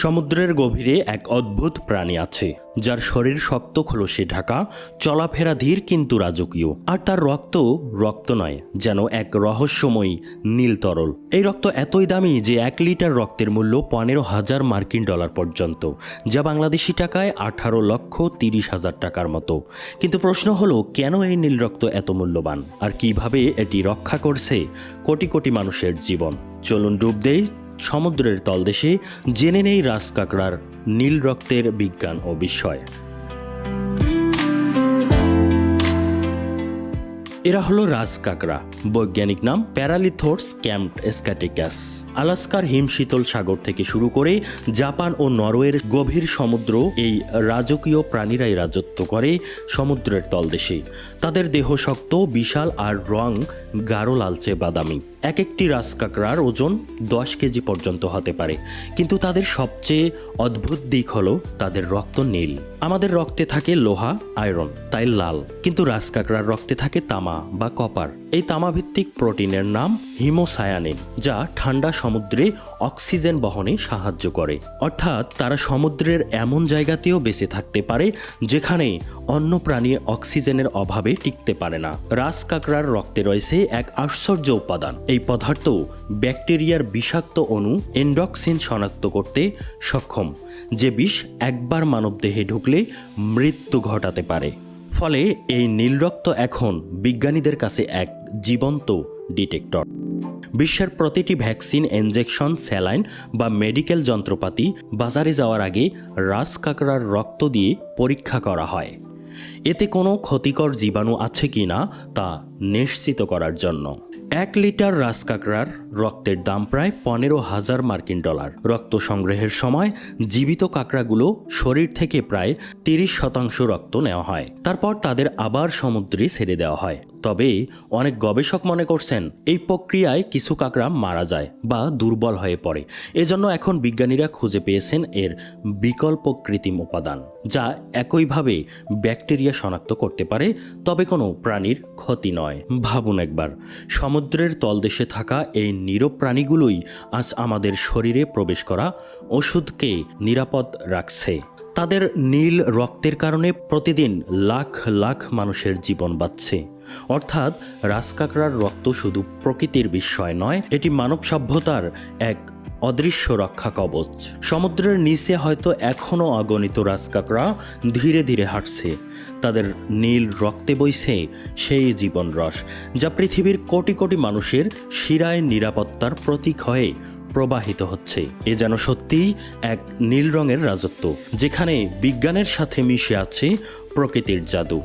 সমুদ্রের গভীরে এক অদ্ভুত প্রাণী আছে, যার শরীর শক্ত খোলসে ঢাকা, চলাফেরা ধীর কিন্তু রাজকীয়। আর তার রক্ত রক্ত নয়, যেন এক রহস্যময়ী নীল তরল এই রক্ত এতই দামি যে এক লিটার রক্তের মূল্য পনেরো হাজার মার্কিন ডলার পর্যন্ত, যা বাংলাদেশি টাকায় আঠারো লক্ষ তিরিশ হাজার টাকার মতো। কিন্তু প্রশ্ন হলো, কেন এই নীল রক্ত এত মূল্যবান? আর কীভাবে এটি রক্ষা করছে কোটি কোটি মানুষের জীবন? চলুন ডুব দেই সমুদ্রের তলদেশে জেনে নেই রাজ কাঁকড়ার নীল রক্তের বিজ্ঞান ও বিস্ময়। এরা হলো রাজ কাঁকড়া বৈজ্ঞানিক নাম প্যারালিথোর্স ক্যাম্প স্ক্যাটিকাস আলাস্কার হিমশীতল সাগর থেকে শুরু করে জাপান ও নরওয়ের গভীর সমুদ্র এই রাজকীয় প্রাণীরাই রাজত্ব করে সমুদ্রের তলদেশে। তাদের দেহ শক্ত, বিশাল আর রং গাঢ় লালচে বাদামি। এক একটি রাজকাকড়ার ওজন দশ কেজি পর্যন্ত হতে পারে। কিন্তু তাদের সবচেয়ে অদ্ভুত দিক হলো তাদের রক্ত নীল। আমাদের রক্তে থাকে লোহা, আয়রন, তাই লাল। কিন্তু রাজকাকড়ার রক্তে থাকে তামা বা কপার। এই তামাভিত্তিক প্রোটিনের নাম হিমোসায়ানিন, যা ঠান্ডা সমুদ্রে অক্সিজেন বহনে সাহায্য করে। অর্থাৎ তারা সমুদ্রের এমন জায়গাতেও বেঁচে থাকতে পারে, যেখানে অন্য প্রাণী অক্সিজেনের অভাবে টিকতে পারে না। রাস কাঁকড়ার রক্তে রয়েছে এক আশ্চর্য উপাদান। এই পদার্থ ব্যাকটেরিয়ার বিষাক্ত অণু এন্ডক্সিন শনাক্ত করতে সক্ষম, যে বিষ একবার মানবদেহে ঢুকলে মৃত্যু ঘটাতে পারে। ফলে এই নীল রক্ত এখন বিজ্ঞানীদের কাছে এক জীবন্ত ডিটেক্টর। বিশ্বের প্রতিটি ভ্যাকসিন, ইনজেকশন, স্যালাইন বা মেডিকেল যন্ত্রপাতি বাজারে যাওয়ার আগে রাস কাঁকড়ার রক্ত দিয়ে পরীক্ষা করা হয়। এতে কোনো ক্ষতিকর জীবাণু আছে কি না তা নিশ্চিত করার জন্য। এক লিটার রাজকাকড়ার রক্তের দাম প্রায় পনেরো হাজার মার্কিন ডলার। রক্ত সংগ্রহের সময় জীবিত কাঁকড়াগুলো শরীর থেকে প্রায় তিরিশ শতাংশ রক্ত নেওয়া হয়। তারপর তাদের আবার সমুদ্রে ছেড়ে দেওয়া হয়। তবে অনেক গবেষক মনে করছেন, এই প্রক্রিয়ায় কিছু কাঁকড়া মারা যায় বা দুর্বল হয়ে পড়ে। এজন্য এখন বিজ্ঞানীরা খুঁজে পেয়েছেন এর বিকল্প কৃত্রিম উপাদান, যা একইভাবে ব্যাকটেরিয়া শনাক্ত করতে পারে, তবে কোনো প্রাণীর ক্ষতি নয়। ভাবুন একবার, সমুদ্রের তলদেশে থাকা এই নীরব প্রাণীগুলোই আজ আমাদের শরীরে প্রবেশ করা ওষুধকে নিরাপদ রাখছে। তাদের নীল রক্তের কারণে প্রতিদিন লাখ লাখ মানুষের জীবন বাঁচছে। অর্থাৎ রাজকাকড়ার রক্ত শুধু প্রকৃতির বিস্ময় নয়, এটি মানব সভ্যতার এক অদৃশ্য রক্ষা কবচ। সমুদ্রের নিচে হয়তো এখনও অগণিত রাজকাকড়া ধীরে ধীরে হাঁটছে। তাদের নীল রক্তে বইছে সেই জীবন রস যা পৃথিবীর কোটি কোটি মানুষের শিরায় নিরাপত্তার প্রতীক হয়ে প্রবাহিত হচ্ছে। এ যেন সত্যিই এক নীল রঙের রাজত্ব, যেখানে বিজ্ঞানের সাথে মিশে আছে প্রকৃতির জাদু।